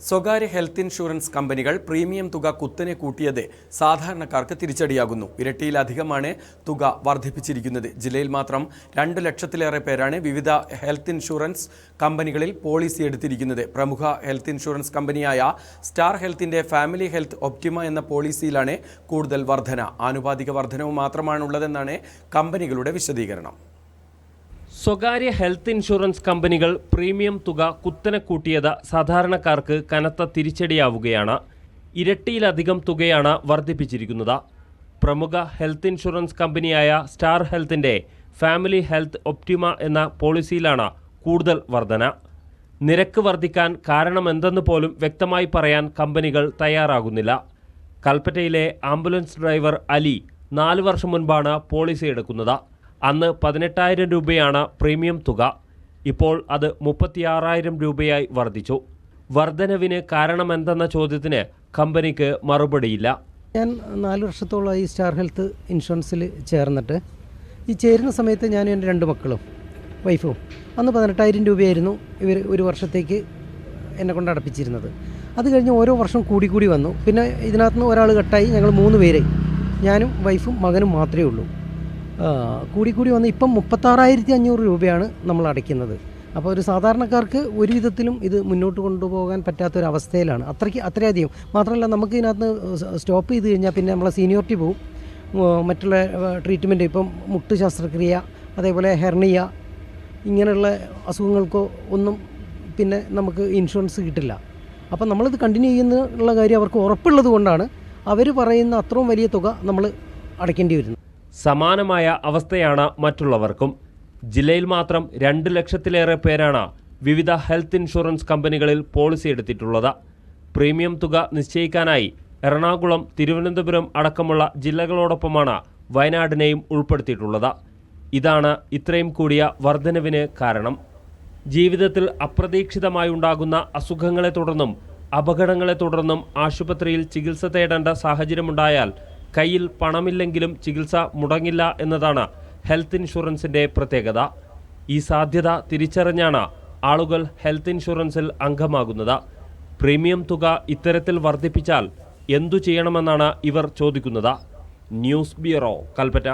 സ്വകാര്യ health insurance കമ്പനികൾ premium തുക കുത്തനെ കൂട്ടിയത് സാധാരണക്കാർക്ക് തിരിച്ചടിയാകുന്നു. ഇരട്ടിയിലധികമാണ് തുക വർദ്ധിപ്പിച്ചിരിക്കുന്നത്. ജില്ലയിൽ മാത്രം രണ്ട് ലക്ഷത്തിലേറെ പേരാണ് വിവിധ ഹെൽത്ത് ഇൻഷുറൻസ് കമ്പനികളിൽ പോളിസി എടുത്തിരിക്കുന്നത്. പ്രമുഖ ഹെൽത്ത് ഇൻഷുറൻസ് കമ്പനിയായ സ്റ്റാർ ഹെൽത്തിന്റെ ഫാമിലി ഹെൽത്ത് ഒപ്റ്റിമ എന്ന പോളിസിയിലാണ് കൂടുതൽ വർധന. ആനുപാതിക വർധനവ് മാത്രമാണുള്ളതെന്നാണ് കമ്പനികളുടെ വിശദീകരണം. സ്വകാര്യ ഹെൽത്ത് ഇൻഷുറൻസ് കമ്പനികൾ പ്രീമിയം തുക കുത്തനെ കൂട്ടിയത് സാധാരണക്കാർക്ക് കനത്ത തിരിച്ചടിയാവുകയാണ്. ഇരട്ടിയിലധികം തുകയാണ് വർദ്ധിപ്പിച്ചിരിക്കുന്നത്. പ്രമുഖ ഹെൽത്ത് ഇൻഷുറൻസ് കമ്പനിയായ സ്റ്റാർ ഹെൽത്തിന്റെ ഫാമിലി ഹെൽത്ത് ഒപ്റ്റിമ എന്ന പോളിസിയിലാണ് കൂടുതൽ വർധന. നിരക്ക് വർദ്ധിക്കാൻ കാരണമെന്തെന്ന് പോലും വ്യക്തമായി പറയാൻ കമ്പനികൾ തയ്യാറാകുന്നില്ല. കൽപ്പറ്റയിലെ ആംബുലൻസ് ഡ്രൈവർ അലി നാല് വർഷം മുൻപാണ് പോളിസി എടുക്കുന്നത്. അന്ന് പതിനെട്ടായിരം രൂപയാണ് പ്രീമിയം തുക. ഇപ്പോൾ അത് മുപ്പത്തിയാറായിരം രൂപയായി വർദ്ധിച്ചു. വർധനവിന് കാരണമെന്തെന്ന ചോദ്യത്തിന് കമ്പനിക്ക് മറുപടിയില്ല. ഞാൻ നാല് വർഷത്തോളമായി സ്റ്റാർ ഹെൽത്ത് ഇൻഷുറൻസിൽ ചേർന്നിട്ട് ഈ ചേരുന്ന സമയത്ത് ഞാനും എന്റെ രണ്ട് മക്കളും വൈഫും അന്ന് പതിനെട്ടായിരം രൂപയായിരുന്നു ഇവർ ഒരു വർഷത്തേക്ക് എന്നെ കൊണ്ട് അടപ്പിച്ചിരുന്നത്. അത് കഴിഞ്ഞ് ഓരോ വർഷം കൂടി കൂടി വന്നു. പിന്നെ ഇതിനകത്തുനിന്ന് ഒരാൾ കട്ടായി ഞങ്ങൾ മൂന്ന് പേര് ഞാനും വൈഫും മകനും മാത്രമേ ഉള്ളൂ. കൂടി കൂടി വന്ന് ഇപ്പം മുപ്പത്താറായിരത്തി അഞ്ഞൂറ് രൂപയാണ് നമ്മൾ അടയ്ക്കുന്നത്. അപ്പോൾ ഒരു സാധാരണക്കാർക്ക് ഒരു വിധത്തിലും ഇത് മുന്നോട്ട് കൊണ്ടുപോകാൻ പറ്റാത്തൊരവസ്ഥയിലാണ്. അത്രയ്ക്ക് അത്രയധികം. മാത്രമല്ല നമുക്ക് ഇതിനകത്ത് സ്റ്റോപ്പ് ചെയ്ത് കഴിഞ്ഞാൽ പിന്നെ നമ്മളെ സീനിയോറിറ്റി പോവും. മറ്റുള്ള ട്രീറ്റ്മെന്റ് ഇപ്പം മുട്ട് ശസ്ത്രക്രിയ അതേപോലെ ഹെർണിയ ഇങ്ങനെയുള്ള അസുഖങ്ങൾക്കോ ഒന്നും പിന്നെ നമുക്ക് ഇൻഷുറൻസ് കിട്ടില്ല. അപ്പം നമ്മളിത് കണ്ടിന്യൂ ചെയ്യുന്നുള്ള കാര്യം അവർക്ക് ഉറപ്പുള്ളത് കൊണ്ടാണ് അവർ പറയുന്ന അത്രയും വലിയ തുക നമ്മൾ അടയ്ക്കേണ്ടി വരുന്നത്. സമാനമായ അവസ്ഥയാണ് മറ്റുള്ളവർക്കും. ജില്ലയിൽ മാത്രം രണ്ട് ലക്ഷത്തിലേറെ പേരാണ് വിവിധ ഹെൽത്ത് ഇൻഷുറൻസ് കമ്പനികളിൽ പോളിസി എടുത്തിട്ടുള്ളത്. പ്രീമിയം തുക നിശ്ചയിക്കാനായി എറണാകുളം തിരുവനന്തപുരം അടക്കമുള്ള ജില്ലകളോടൊപ്പമാണ് വയനാടിനെയും ഉൾപ്പെടുത്തിയിട്ടുള്ളത്. ഇതാണ് ഇത്രയും കൂടിയ വർധനവിന് കാരണം. ജീവിതത്തിൽ അപ്രതീക്ഷിതമായി ഉണ്ടാകുന്ന അസുഖങ്ങളെ തുടർന്നും അപകടങ്ങളെ തുടർന്നും ആശുപത്രിയിൽ ചികിത്സ തേടേണ്ട സാഹചര്യമുണ്ടായാൽ കയ്യിൽ പണമില്ലെങ്കിലും ചികിത്സ മുടങ്ങില്ല എന്നതാണ് ഹെൽത്ത് ഇൻഷുറൻസിന്റെ പ്രത്യേകത. ഈ സാധ്യത തിരിച്ചറിഞ്ഞാണ് ആളുകൾ ഹെൽത്ത് ഇൻഷുറൻസിൽ അംഗമാകുന്നത്. പ്രീമിയം തുക ഇത്തരത്തിൽ വർദ്ധിപ്പിച്ചാൽ എന്തു ചെയ്യണമെന്നാണ് ഇവർ ചോദിക്കുന്നത്. News bureau Kalpetta.